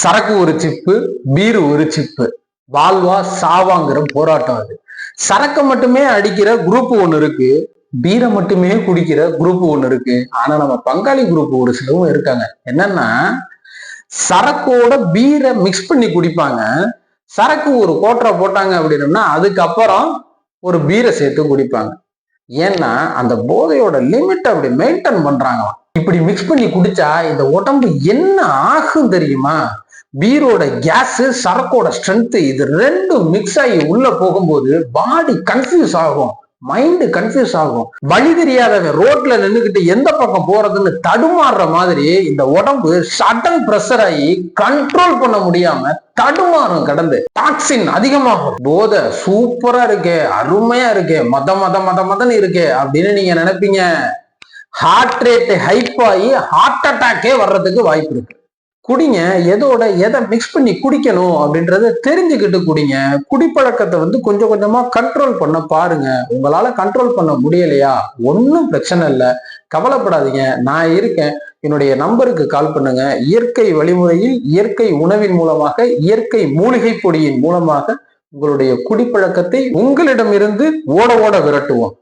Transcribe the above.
சரக்கு ஒரு chip beer ஒரு சிப்பு. வாழ்வா சாவாங்கிற போராட்டம் அது. சரக்கை மட்டுமே அடிக்கிற குரூப் ஒன்று இருக்கு பீரை மட்டுமே குடிக்கிற குரூப் ஒன்று இருக்கு. ஆனா நம்ம பங்காளி குரூப் ஒரு சிலவும் இருக்காங்க. என்னன்னா சரக்கோட பீரை மிக்ஸ் பண்ணி குடிப்பாங்க. சரக்கு ஒரு கோட்டரை போட்டாங்க அப்படின்னம்னா அதுக்கப்புறம் ஒரு பீரை சேர்த்து குடிப்பாங்க. ஏன்னா அந்த போதையோட லிமிட் அப்படி மெயின்டைன் பண்றாங்களாம். இப்படி மிக்ஸ் பண்ணி குடிச்சா இந்த உடம்பு என்ன ஆகும் தெரியுமா? பீரோட கேஸ் சரக்கோட ஸ்ட்ரென்த் இது ரெண்டும் மிக்ஸ் ஆகி உள்ள போகும்போது பாடி கன்ஃபியூஸ் ஆகும். மைண்ட் கன்ஃபியூஸ் ஆகும். வழி தெரியாதவன் ரோட்ல நின்றுக்கிட்டு எந்த பக்கம் போறதுன்னு தடுமாறுற மாதிரி இந்த உடம்பு சடன் பிரஷர் ஆகி கண்ட்ரோல் பண்ண முடியாம தடுமாறும் கடந்து. டாக்ஸின் அதிகமாகும் போதை சூப்பரா இருக்கே அருமையா இருக்கே மத மத மத மதன்னு இருக்கே அப்படின்னு நீங்க நினைப்பீங்க. ஹார்ட் ரேட் ஹைப் ஆகி ஹார்ட் அட்டாக்கே வர்றதுக்கு வாய்ப்பு இருக்கு. குடிங்க எதோட எதை மிக்ஸ் பண்ணி குடிக்கணும் அப்படின்றத தெரிஞ்சுக்கிட்டு குடிங்க. குடிப்பழக்கத்தை வந்து கொஞ்சம் கொஞ்சமா கண்ட்ரோல் பண்ண பாருங்க. உங்களால கண்ட்ரோல் பண்ண முடியலையா? ஒன்றும் பிரச்சனை இல்லை. கவலைப்படாதீங்க. நான் இருக்கேன். என்னுடைய நம்பருக்கு கால் பண்ணுங்க. இயற்கை வழிமுறையில் இயற்கை உணவின் மூலமாக இயற்கை மூலிகை பொடியின் மூலமாக உங்களுடைய குடிப்பழக்கத்தை உங்களிடமிருந்து ஓட ஓட விரட்டுவோம்.